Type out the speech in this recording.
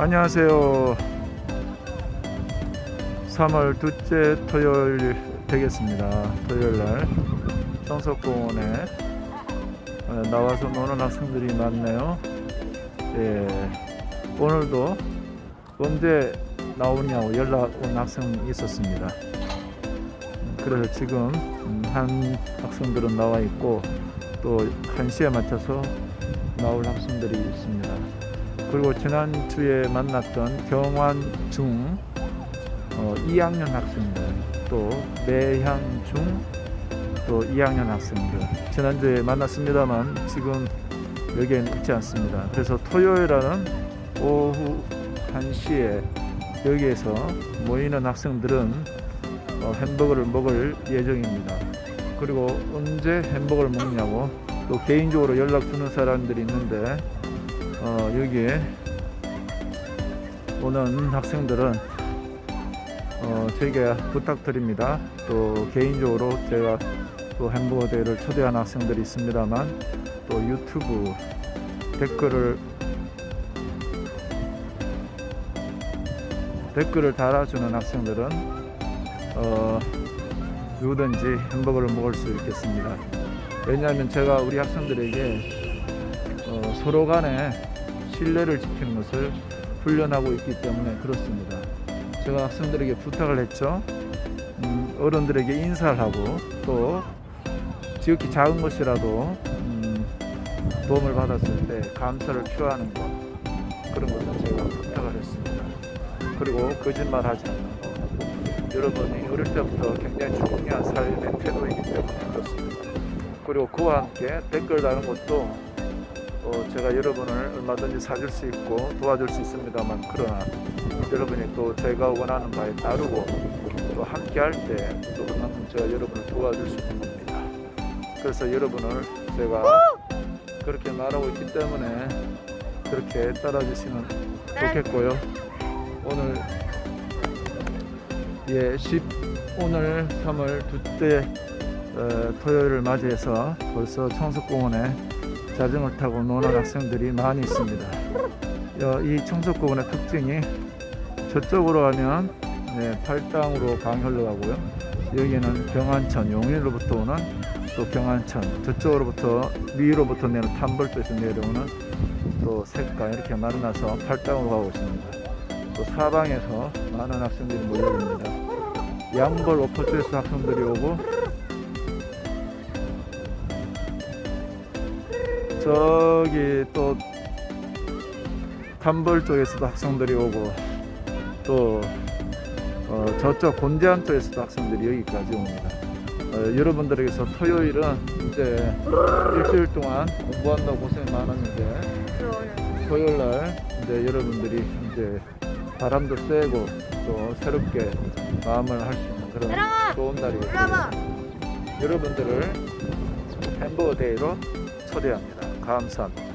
안녕하세요. 3월 둘째 토요일 되겠습니다. 토요일 날 청석공원에 어, 나와서 노는 학생들이 많네요. 예, 오늘도 언제 나오냐고 연락 온 학생이 있었습니다. 음, 그래서 지금 음, 한 학생들은 나와 있고 또 1시에 맞춰서 나올 학생들이 있습니다. 그리고 지난주에 만났던 경환중 어, 2학년 학생들 또 매향중 또 2학년 학생들 지난주에 만났습니다만 지금 여기엔 있지 않습니다. 그래서 토요일에는 오후 1시에 여기에서 모이는 학생들은 어, 햄버거를 먹을 예정입니다. 그리고 언제 햄버거를 먹냐고 또 개인적으로 연락 주는 사람들이 있는데 어, 여기에 오는 학생들은 어, 제게 부탁드립니다. 또 개인적으로 제가 또 햄버거 대회를 초대한 학생들이 있습니다만 또 유튜브 댓글을 댓글을 달아주는 학생들은 어, 누구든지 햄버거를 먹을 수 있겠습니다. 왜냐하면 제가 우리 학생들에게 어, 서로 간에 신뢰를 지키는 것을 훈련하고 있기 때문에 그렇습니다. 제가 학생들에게 부탁을 했죠. 음, 어른들에게 인사를 하고 또 지극히 작은 것이라도 음, 도움을 받았을 때 감사를 표하는 것 그런 것을 제가 부탁을 했습니다. 그리고 거짓말 하지 않는 것. 여러분이 어릴 때부터 굉장히 중요한 삶의 태도이기 때문에 그렇습니다. 그리고 그와 함께 댓글 다는 것도 어, 제가 여러분을 얼마든지 사줄 수 있고 도와줄 수 있습니다만 그러나 여러분이 또 제가 원하는 바에 따르고 또 함께 할 때또 그만큼 제가 여러분을 도와줄 수 있는 겁니다. 그래서 여러분을 제가 그렇게 말하고 있기 때문에 그렇게 따라주시면 좋겠고요. 오늘 예, 10 오늘 3월 둘째 어, 토요일을 맞이해서 벌써 청석공원에 자전거 타고 노는 학생들이 많이 있습니다. 어, 이 청석공원의 특징이 저쪽으로 가면 네, 팔당으로 강혈로 가고요. 여기는 경안천, 용인으로부터 오는 또 경안천, 저쪽으로부터 위로부터 내는 탐벌도에서 내려오는 또 색가 이렇게 만나서 팔당으로 가고 있습니다. 또 사방에서 많은 학생들이 몰려옵니다. 양벌 오퍼주에서 학생들이 오고 저기 또 탐벌 쪽에서도 학생들이 오고 또 어, 저쪽 곤대안 쪽에서도 학생들이 여기까지 옵니다. 어, 여러분들에게서 토요일은 이제 일주일 동안 공부한다고 고생 많았는데 토요일 날 이제 여러분들이 이제 바람도 쐬고 또 새롭게 마음을 할 수 있는 그런 좋은 날이거든요. 여러분들을 햄버거 데이로 초대합니다. 감사합니다.